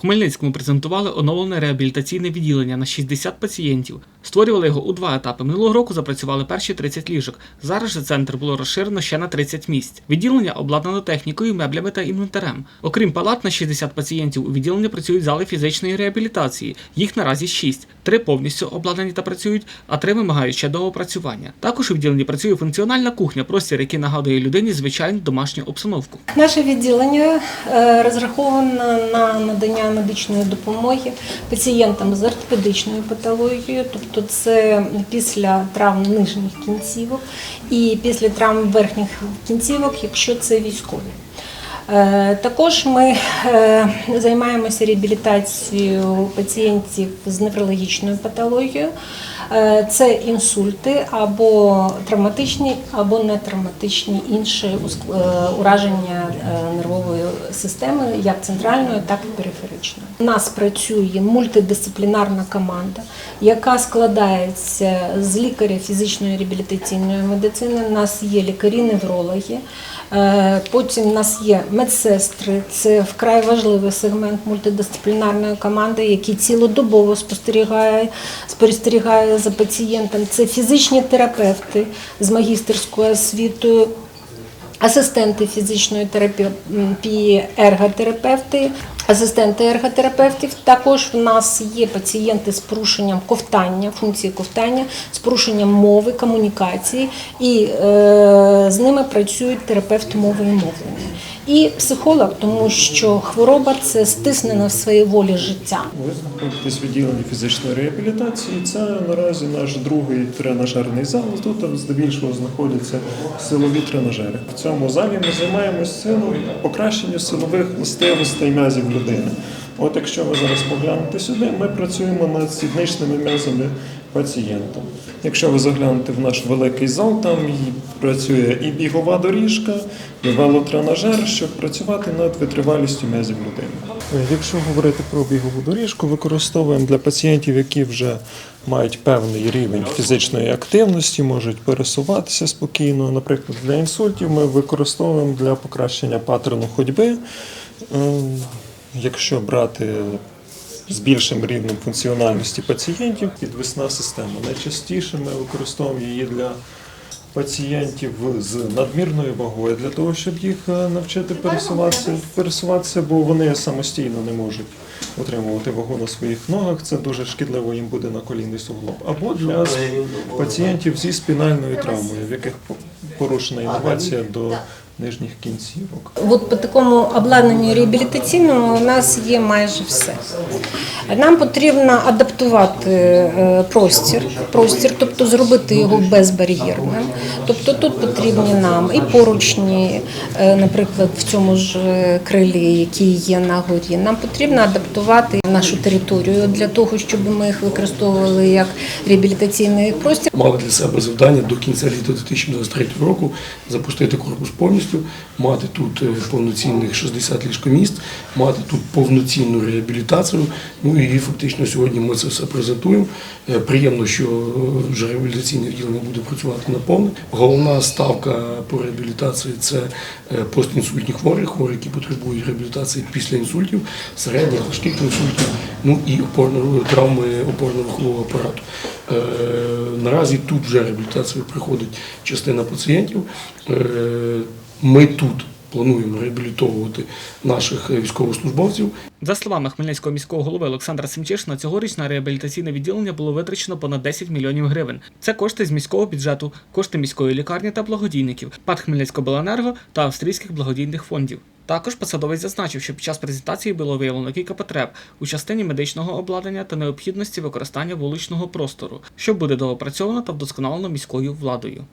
Хмельницькому презентували оновлене реабілітаційне відділення на 60 пацієнтів. Створювали його у два етапи. Минулого року запрацювали перші 30 ліжок. Зараз же центр було розширено ще на 30 місць. Відділення обладнано технікою, меблями та інвентарем. Окрім палат на 60 пацієнтів, у відділенні працюють зали фізичної реабілітації. Їх наразі 6. Три повністю обладнані та працюють, а три вимагають ще доопрацювання. Також у відділенні працює функціональна кухня, простір, який нагадує людині звичайну домашню обстановку. Наше відділення е, розраховано на надання медичної допомоги пацієнтам з ортопедичною патологією, тобто це після травм нижніх кінцівок і після травм верхніх кінцівок, якщо це військові. Е, Також ми е, займаємося реабілітацією пацієнтів з неврологічною патологією. Е, Це інсульти або травматичні, або нетравматичні інші ураження нервової системи, як центральної, так і периферичної. У нас працює мультидисциплінарна команда, яка складається з лікаря фізичної реабілітаційної медицини. У нас є лікарі-неврологи. Потім у нас є медсестри, це вкрай важливий сегмент мультидисциплінарної команди, який цілодобово спостерігає, спостерігає за пацієнтом. Це фізичні терапевти з магістерською освітою, асистенти фізичної терапії, ерготерапевти, асистенти ерготерапевтів. Також в нас є пацієнти з порушенням ковтання, функції ковтання, з порушенням мови, комунікації, і е, з ними працюють терапевт мови і мовлення. І психолог, тому що хвороба це стиснене в своїй волі життя. Ви знаходитесь в відділенні фізичної реабілітації. Це наразі наш другий тренажерний зал. Тут здебільшого знаходяться силові тренажери. В цьому залі ми займаємося силою покращенню силових властивостей м'язів людини. От якщо ви зараз поглянете сюди, ми працюємо над сідничними м'язами пацієнта. Якщо ви заглянете в наш великий зал, там працює і бігова доріжка, і велотренажер, щоб працювати над витривалістю м'язів людини. Якщо говорити про бігову доріжку, використовуємо для пацієнтів, які вже мають певний рівень фізичної активності, можуть пересуватися спокійно. Наприклад, для інсультів ми використовуємо для покращення паттерну ходьби. Ем, Якщо брати з більшим рівнем функціональності пацієнтів, підвісна система. Найчастіше ми використовуємо її для пацієнтів з надмірною вагою для того, щоб їх е, навчити пересуватися, пересуватися, бо вони самостійно не можуть утримувати вагу на своїх ногах. Це дуже шкідливо їм буде на колінний суглоб. Або для пацієнтів зі спінальною травмою, в яких порушена інновація до нижніх кінцівок. От по такому обладнанню реабілітаційному у нас є майже все. Нам потрібно адаптувати е, простір, простір, тобто зробити його безбар'єрним. Тобто тут потрібні нам і поручні, е, наприклад, в цьому ж е, крилі, які є на горі. Нам потрібно адаптувати нашу територію для того, щоб ми їх використовували як реабілітаційний простір. мали для себе завдання до кінця літа 2023 року запустити корпус повністю, мати тут е, повноцінних 60 ліжкоміст, мати тут повноцінну реабілітацію. Ну і фактично сьогодні ми це все презентуємо. Е, Приємно, що е, вже реабілітаційне відділення буде працювати наповну. Головна ставка по реабілітації це постінсультні хворі, хворі, які потребують реабілітації після інсультів, середніх важких інсультів, ну і опорно травми опорно-рухового апарату. Наразі тут вже реабілітацію приходить частина пацієнтів. Ми тут плануємо реабілітовувати наших е, військовослужбовців. За словами Хмельницького міського голови Олександра Семчишина, цьогоріч на реабілітаційне відділення було витрачено понад 10 мільйонів гривень. Це кошти з міського бюджету, кошти міської лікарні та благодійників, ПАД Хмельницькобленерго та австрійських благодійних фондів. Також посадовець зазначив, що під час презентації було виявлено кілька потреб у частині медичного обладнання та необхідності використання вуличного простору, що буде доопрацьовано та вдосконалено міською владою.